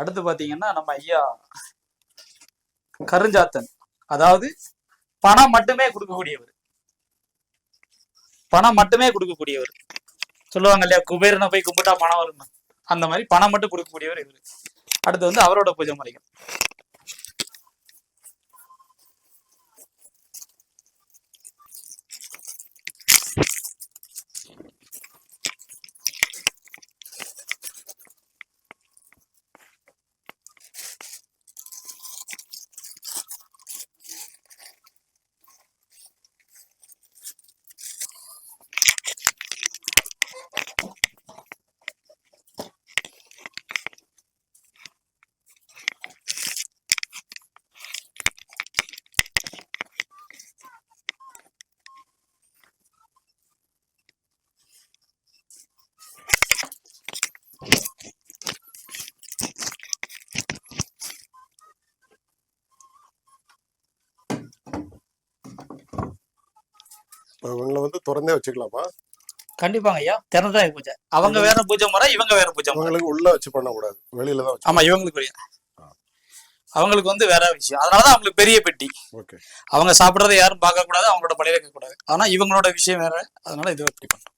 அடுத்து பாத்தீங்கன்னா நம்ம ஐயா கருஞ்சாத்தன். அதாவது பணம் மட்டுமே கொடுக்கக்கூடியவர். பணம் மட்டுமே கொடுக்கக்கூடியவர். சொல்லுவாங்க இல்லையா குபேரனை போய் கும்பிட்டா பணம் வரும் அந்த மாதிரி பணம் மட்டும் கொடுக்கக்கூடியவர் இவர். அடுத்து வந்து அவரோட பூஜை முறைகள். இவங்களை வந்து திறந்தே வச்சுக்கலாமா? கண்டிப்பாங்க ஐயா. திறந்தா பூஜை. அவங்க வேற பூஜை முறை இவங்க வேற பூஜை அவங்களுக்கு உள்ள வச்சு பண்ணக்கூடாது வெளியில தான் வச்சு ஆமா இவங்களுக்கு அவங்களுக்கு வந்து வேற விஷயம். அதனாலதான் அவங்களுக்கு பெரிய பெட்டி. ஓகே. அவங்க சாப்பிடுறதை யாரும் பார்க்க கூடாது அவங்களோட பழைய வைக்க கூடாது ஆனா இவங்களோட விஷயம் வேற. அதனால இது எப்படி பண்றோம்.